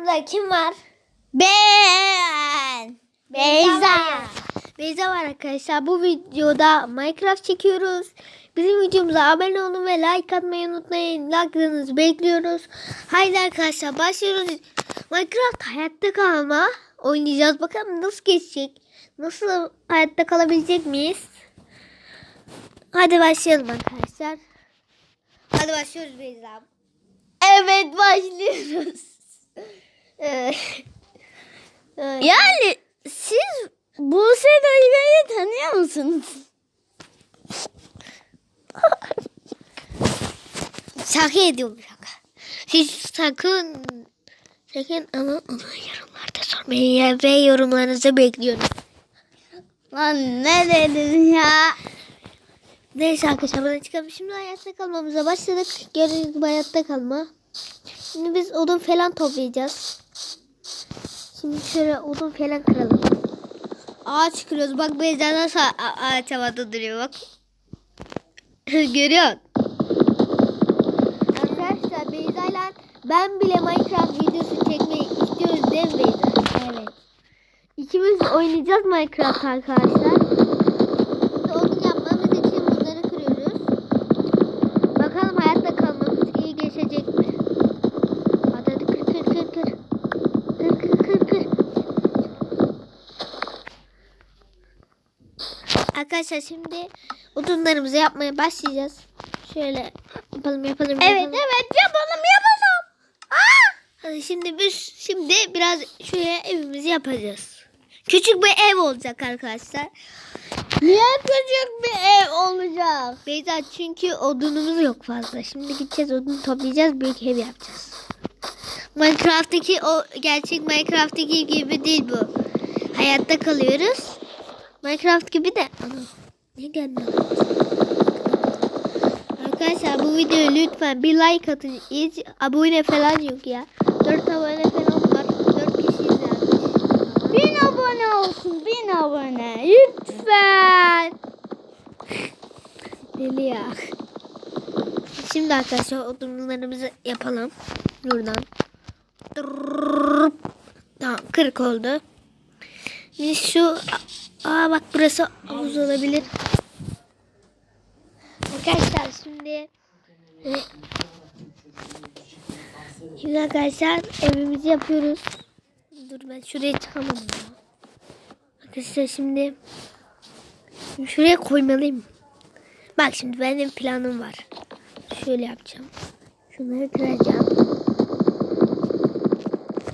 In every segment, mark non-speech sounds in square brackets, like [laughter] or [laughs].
Burada kim var? Ben. Beyza. Beyza var arkadaşlar. Bu videoda Minecraft çekiyoruz. Bizim videomuza abone olun ve like atmayı unutmayın. Like'larınızı bekliyoruz. Haydi arkadaşlar başlıyoruz. Minecraft hayatta kalma oynayacağız. Bakalım nasıl geçecek? Nasıl hayatta kalabilecek miyiz? Hadi başlayalım arkadaşlar. Hadi başlıyoruz Beyza. Evet başlıyoruz. [laughs] Ee, [laughs] yani siz Buse Dayı'yı tanıyor musunuz? şaka ediyorum şaka. Hiç sakın sakın ama onu yorumlarda sormayın ve yorumlarınızı bekliyorum. Lan ne dedin ya? Neyse arkadaşlar bana çıkalım. Şimdi hayatta kalmamıza başladık. Görüyoruz hayatta kalma. Şimdi biz odun falan toplayacağız. Şimdi şöyle odun falan kıralım. Ağaç kırıyoruz. Bak Beyza nasıl ağaç havada duruyor bak. [laughs] Görüyorsun. Arkadaşlar Beyza ile ben bile Minecraft videosu çekmeyi istiyoruz değil mi Beyza? Evet. İkimiz oynayacağız Minecraft arkadaşlar. Arkadaşlar şimdi odunlarımızı yapmaya başlayacağız. Şöyle yapalım yapalım. yapalım. Evet evet yapalım yapalım. Hadi şimdi biz şimdi biraz şöyle evimizi yapacağız. Küçük bir ev olacak arkadaşlar. Niye küçük bir ev olacak? Beyza çünkü odunumuz yok fazla. Şimdi gideceğiz odun toplayacağız büyük ev yapacağız. Minecraft'taki o gerçek Minecraft'taki gibi değil bu. Hayatta kalıyoruz. Minecraft gibi de. Ana ne geldi? Arkadaşlar bu videoya lütfen bir like atın. Hiç abone falan yok ya. 4 abone falan var. 4 kişi izlenmiş. 1000 abone olsun. 1000 abone. Lütfen. [laughs] Deli ya. Şimdi arkadaşlar odunlarımızı yapalım. Buradan. Tamam 40 oldu. Şimdi şu Aa bak burası havuz olabilir. Arkadaşlar şimdi e, Şimdi arkadaşlar evimizi yapıyoruz. Dur ben şuraya çıkamadım. Arkadaşlar şimdi şuraya koymalıyım. Bak şimdi benim planım var. Şöyle yapacağım. Şunları kıracağım.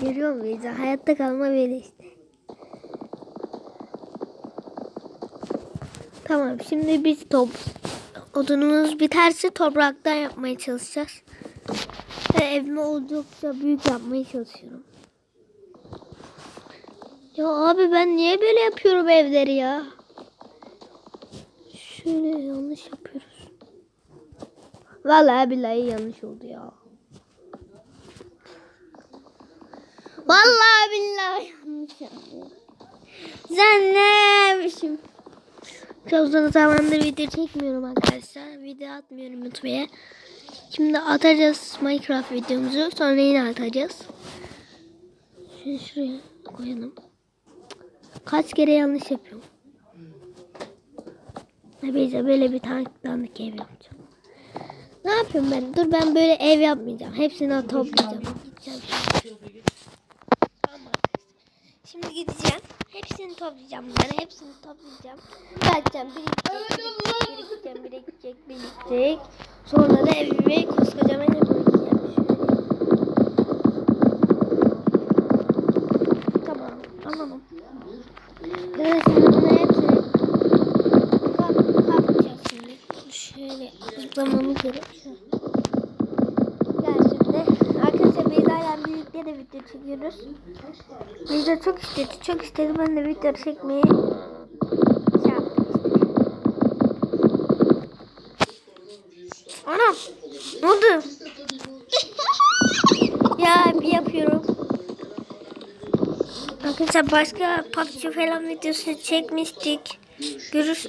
Görüyor muyuz? Hayatta kalma böyle işte. Tamam şimdi biz top odunumuz biterse topraktan yapmaya çalışacağız. Ve evimi oldukça büyük yapmaya çalışıyorum. Ya abi ben niye böyle yapıyorum evleri ya? Şöyle yanlış yapıyoruz. Vallahi billahi yanlış oldu ya. Vallahi billahi yanlış yaptım. Sen ne biçim? Çok uzun zamandır video çekmiyorum arkadaşlar. Video atmıyorum YouTube'ya. Şimdi atacağız Minecraft videomuzu. Sonra yine atacağız. Şunu şuraya koyalım. Kaç kere yanlış yapıyorum. Neyse böyle bir tane dandik ev yapacağım. Ne yapıyorum ben? Dur ben böyle ev yapmayacağım. Hepsini toplayacağım. Gideceğim. Şimdi gideceğim. Hepsini toplayacağım bunları. Hepsini toplayacağım. Bakacağım. Birikecek, birikecek, birikecek, birikecek. Sonra da evime koskocaman ev koyacağım. Şöyle. Tamam. Tamam. Arkadaşlar bunları hepsini kap, kapacağız şimdi. Şöyle zıplamamız gerekiyor. Gel şimdi. Arkadaşlar Beyza'yla birlikte de video çekiyoruz. Beyza çok istedi. Ben de video çekmeyi şey. Anam. Ne oldu? [laughs] ya bir yapıyorum. Arkadaşlar başka PUBG falan videosu çekmiştik. Görür.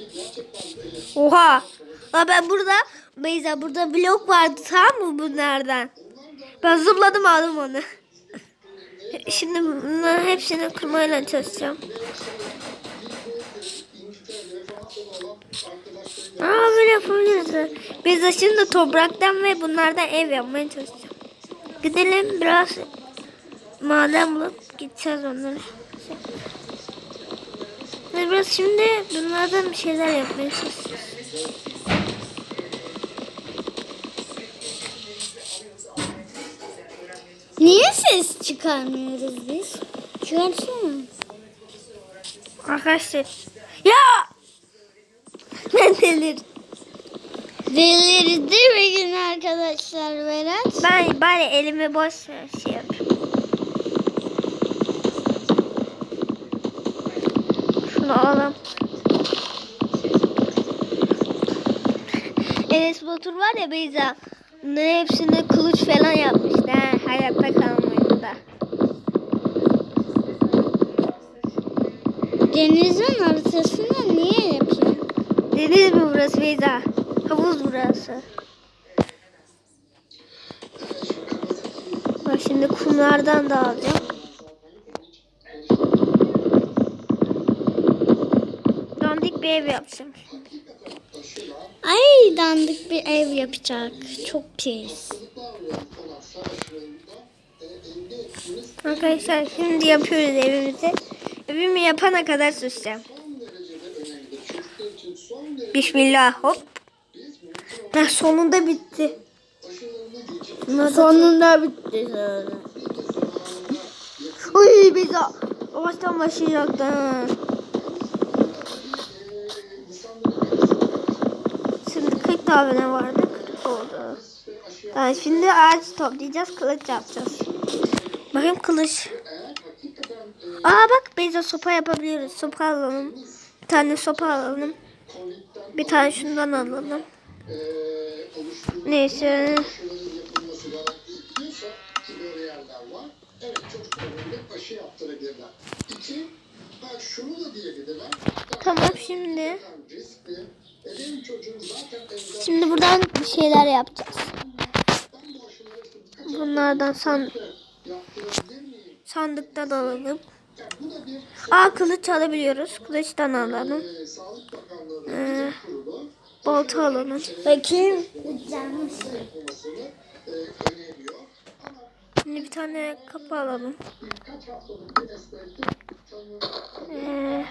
Oha. Aa ben burada Beyza burada blok vardı tamam mı bunlardan? Ben zıpladım aldım onu. Şimdi bunların hepsini kurmayla çalışacağım. Aa böyle yapabiliriz. Biz de şimdi topraktan ve bunlardan ev yapmaya çalışacağım. Gidelim biraz maden bulup gideceğiz onları. Biraz şimdi bunlardan bir şeyler yapmaya çalışacağız. Niye ses çıkarmıyoruz biz? Çıkarsana. Arkadaşlar. Ya! [laughs] Ben delir. Delirdi bir gün arkadaşlar Berat. Ben bari elimi boş ver şey yapayım. Şunu alalım. Enes Batur var ya Beyza. Bunların hepsine kılıç falan yapmışlar. He, hayatta kalmayında. Denizin ortasına niye yapıyor? Deniz mi burası Beyza? Havuz burası. Bak şimdi kumlardan da alacağım. Dandik bir ev yapacağım. Ay dandik bir ev yapacak. Çok pis. Arkadaşlar şimdi yapıyoruz evimizi. Evimi yapana kadar susacağım. Bismillah hop. Heh, sonunda bitti. Sonunda bitti. Uy biz o- baştan başlayacaktı. ha. Şimdi 40 tane vardı. 40 oldu. Yani şimdi ağaç toplayacağız. Kılıç yapacağız. Bakayım kılıç. Aa bak Beyza sopa yapabiliyoruz. Sopa alalım. Bir tane sopa alalım. Bir tane şundan alalım. Neyse. Tamam şimdi. Şimdi buradan bir şeyler yapacağız. Bunlardan san sandıktan alalım. Aa kılıç alabiliyoruz. Kılıçtan alalım. Ee, balta alalım. Bakayım. Şimdi bir tane kapı alalım. Ee,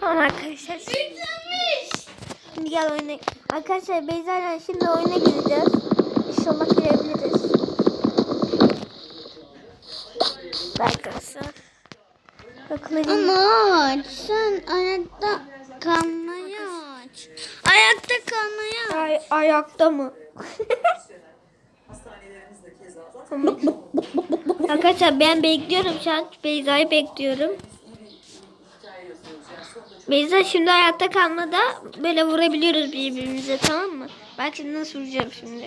tamam arkadaşlar. Şimdi gel oyuna. Arkadaşlar Beyza ile şimdi oyuna gireceğiz. İnşallah girebiliriz. Arkadaşlar. Bakın Ama sen ayakta kalmayı aç. Ayakta kalmayı aç. Ay, ayakta mı? Arkadaşlar ben bekliyorum şu an. Beyza'yı bekliyorum. Beyza şimdi ayakta kalmada böyle vurabiliyoruz birbirimize tamam mı? Bak şimdi nasıl vuracağım şimdi.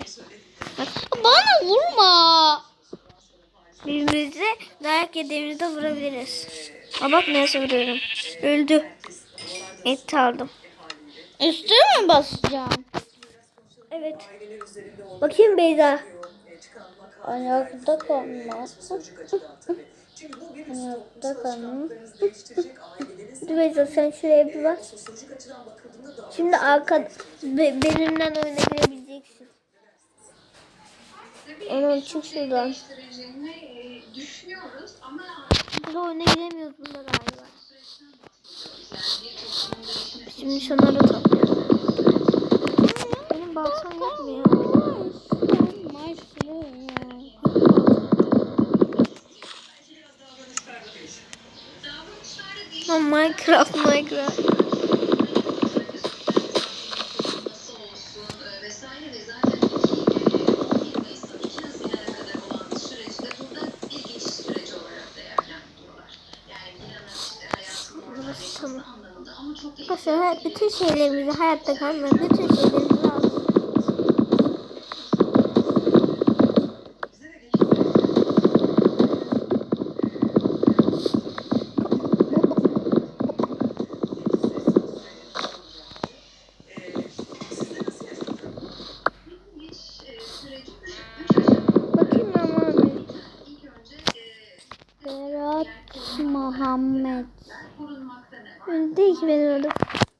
Bak Bana vurma. birbirimize dayak yediğimizde vurabiliriz. Aa bak nasıl vuruyorum. Öldü. Et aldım. Üstüne mi basacağım? Evet. Bakayım Beyza. Ayakta kalmaz. Ayakta kalmaz. Beyza sen şuraya bir bak. Şimdi arka be, benimden oyuna girebileceksin. Onun çık şuradan. Burada oyuna giremiyoruz bunda galiba. Şimdi şunları toplayalım. Benim baltam yok mu ya? Ha, Minecraft, Minecraft. vesaire ve zaten 2 Mayıs 2 Haziran'a kadar olan süreçte burada ilginç süreç olarak değerlendiriyorlar. Yani bir tamam. ama çok Arkadaşlar hayat- bütün şeylerimizi hayatta kalmıyor. Bütün şeylerimizi Öyle değil ki benim adım.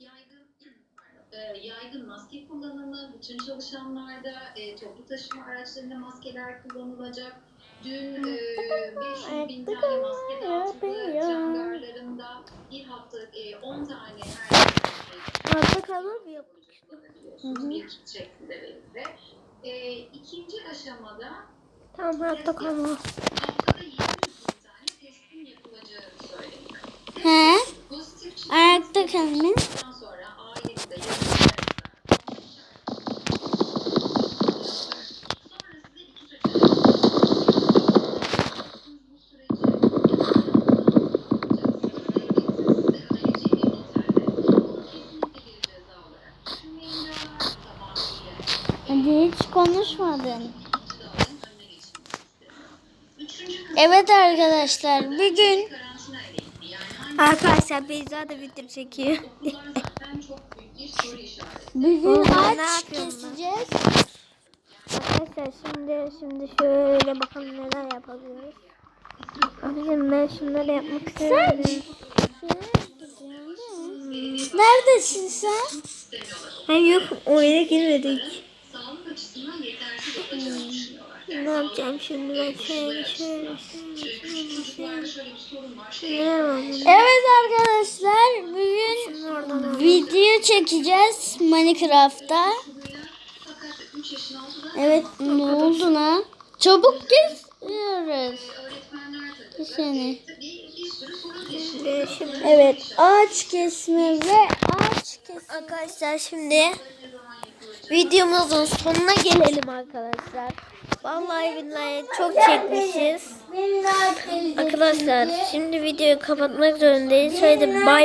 Yaygın, yaygın maske kullanımı bütün çalışanlarda e, toplu taşıma araçlarında maskeler kullanılacak. Dün e, 500 bin tane maske dağıtıldı. Cangarlarında bir haftalık e, 10 tane her Altta kalma mı. Bir kit şeklinde verildi. E, ikinci aşamada Tamam hayatta kalma. haftada 700 bin tane testin yapılacağı söyleniyor. He? Bir diyorlar. Tamamıyla Hadi hiç konuşmadın. Evet arkadaşlar bugün karantina ile ilgili. Yani hangi Arkadaşlar Beyza da video çekiyor. okullar zaten çok büyük bir soru işareti. bugün Oğlum, ne aç yapıyorsun lan? keseceğiz. Arkadaşlar şimdi şimdi şöyle bakalım neler yapabiliriz. Abicim ben şunları yapmak istiyorum. Neredesin sen? Hayır yok oyuna girmedik. Düşünüyorlar. Ne yapacağım şimdi ben şöyle şöyle şöyle. Evet arkadaşlar bugün video çekeceğiz Minecraft'ta. fakat 3 yaşın altında Evet ne oldu lan? Çabuk geziyoruz. Seni. Evet ağaç kesme ve ağaç kesme. Arkadaşlar şimdi videomuzun sonuna gelelim arkadaşlar. Vallahi billahi çok çekmişiz. Arkadaşlar şimdi videoyu kapatmak zorundayız. Şöyle bay bay.